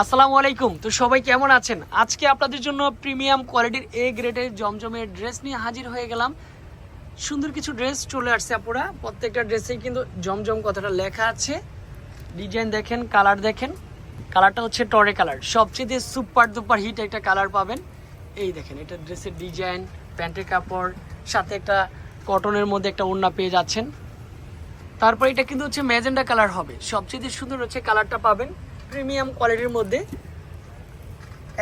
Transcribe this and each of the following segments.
আসসালামু আলাইকুম। তো সবাই কেমন আছেন? আজকে আপনাদের জন্য প্রিমিয়াম কোয়ালিটির এ গ্রেডের জমজমের ড্রেস নিয়ে হাজির হয়ে গেলাম। সুন্দর কিছু ড্রেস চলে আসছে আপুরা। প্রত্যেকটা ড্রেসেই কিন্তু জমজম কথাটা লেখা আছে। ডিজাইন দেখেন, কালার দেখেন। কালারটা হচ্ছে টরে কালার। সবচেয়ে সুপার দুপার হিট একটা কালার পাবেন। এই দেখেন, এটা ড্রেসের ডিজাইন, প্যান্টের কাপড়, সাথে একটা কটনের মধ্যে একটা ওড়না পেয়ে যাচ্ছেন। তারপর এটা কিন্তু হচ্ছে ম্যাজেন্ডা কালার হবে। সবচেয়ে সুন্দর হচ্ছে কালারটা পাবেন। প্রিমিয়াম কোয়ালিটির মধ্যে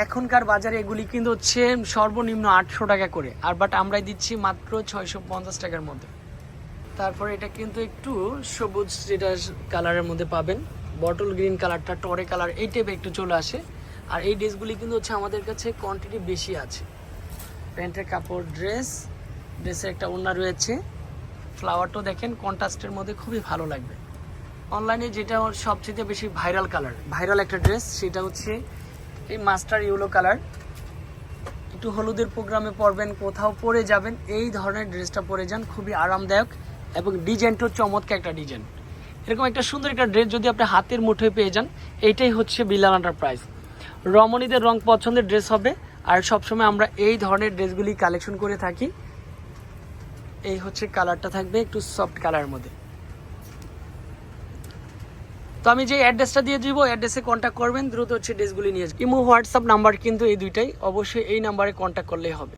এখনকার বাজারে এগুলি কিন্তু হচ্ছে সর্বনিম্ন আটশো টাকা করে। আর বাট আমরাই দিচ্ছি মাত্র ছয়শো পঞ্চাশ টাকার মধ্যে। তারপরে এটা কিন্তু একটু সবুজ যেটা কালারের মধ্যে পাবেন। বটল গ্রিন কালারটা টরে কালার এই টাইপের একটু চলে আসে। আর এই ড্রেসগুলি কিন্তু হচ্ছে আমাদের কাছে কোয়ান্টিটি বেশি আছে। প্যান্টের কাপড় ড্রেস ড্রেসের একটা ওড়না রয়েছে। ফ্লাওয়ারটাও দেখেন কন্ট্রাস্টের মধ্যে খুবই ভালো লাগবে। অনলাইনে যেটা ওর সবচেয়ে বেশি ভাইরাল কালার ভাইরাল একটা ড্রেস সেটা হচ্ছে এই মাস্টার ইউলো কালার একটু হলুদের প্রোগ্রামে পরবেন, কোথাও পরে যাবেন, এই ধরনের ড্রেসটা পরে যান, খুবই আরামদায়ক এবং ডিজাইনটাও চমৎকার একটা ডিজাইন এরকম একটা সুন্দর একটা ড্রেস যদি আপনি হাতের মুঠোয় পেয়ে যান এইটাই হচ্ছে বিলাল প্রাইস রমণীদের রং পছন্দের ড্রেস হবে, আর সবসময় আমরা এই ধরনের ড্রেসগুলি কালেকশন করে থাকি। এই হচ্ছে কালারটা থাকবে একটু সফট কালারের মধ্যে। তো আমি যে অ্যাড্রেসটা দিয়ে দিব অ্যাড্রেসে কন্ট্যাক্ট করবেন, দ্রুত হচ্ছে ড্রেসগুলি নিয়ে ইমো হোয়াটসঅ্যাপ নাম্বার কিন্তু এই দুইটাই, অবশ্যই এই নাম্বারে কন্ট্যাক্ট করলেই হবে।